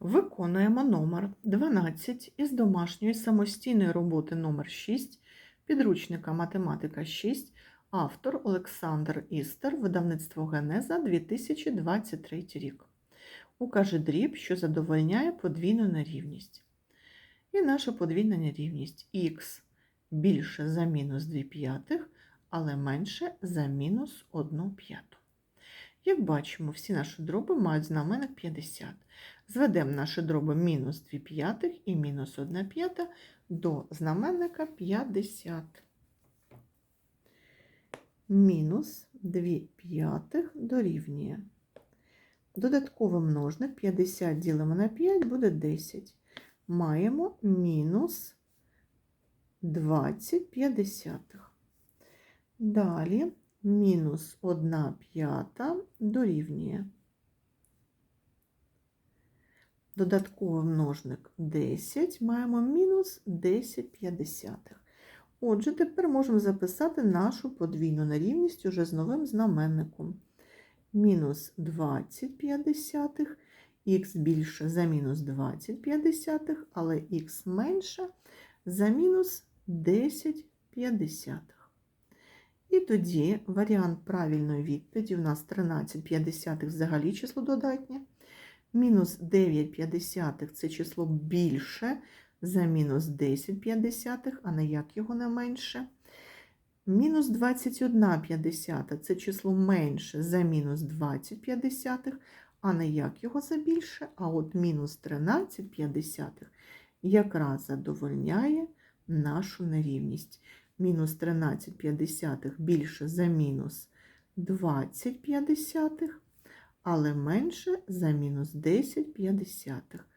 Виконуємо номер 12 із домашньої самостійної роботи номер 6 підручника Математика 6, автор Олександр Істер, видавництво Генеза 2023 рік. Укаже дріб, що задовольняє подвійну нерівність. І наша подвійна нерівність х більше за мінус 2 п'ятих, але менше за мінус 1 п'яту. Як бачимо, всі наші дроби мають знаменник 50. Зведемо наші дроби мінус 2 п'ятих і мінус 1 п'ята до знаменника 50. Мінус 2 п'ятих дорівнює. Додатковий множник 50 ділимо на 5 буде 10. Маємо мінус 20 п'ятдесятих. Далі мінус 1 п'ята дорівнює. Додатковий множник 10, маємо мінус 10 п'ятдесятих. Отже, тепер можемо записати нашу подвійну нерівність уже з новим знаменником. Мінус 20 п'ятдесятих, х більше за мінус 20 п'ятдесятих, але х менше за мінус 10 п'ятдесятих. І тоді варіант правильної відповіді у нас 13 п'ятдесятих взагалі число додатнє. Мінус 9 п'ятдесятих – це число більше за мінус 10 п'ятдесятих, а не як його не менше. Мінус 21 п'ятдесята – це число менше за мінус 20 п'ятдесятих, а не як його за більше. А от мінус 13 п'ятдесятих якраз задовольняє нашу нерівність. Мінус 13 п'ятдесятих більше за мінус 20 п'ятдесятих, але менше за мінус 10 п'ятдесятих.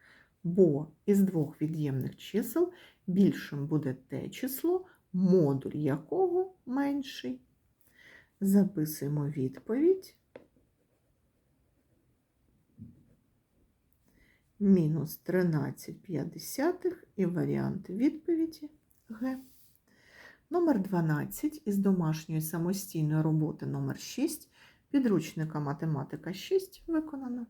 Бо із двох від'ємних чисел більшим буде те число, модуль якого менший. Записуємо відповідь. Мінус 13 п'ятдесятих і варіант відповіді Г. Номер 12 із домашньої самостійної роботи номер 6 підручника математика 6 виконано.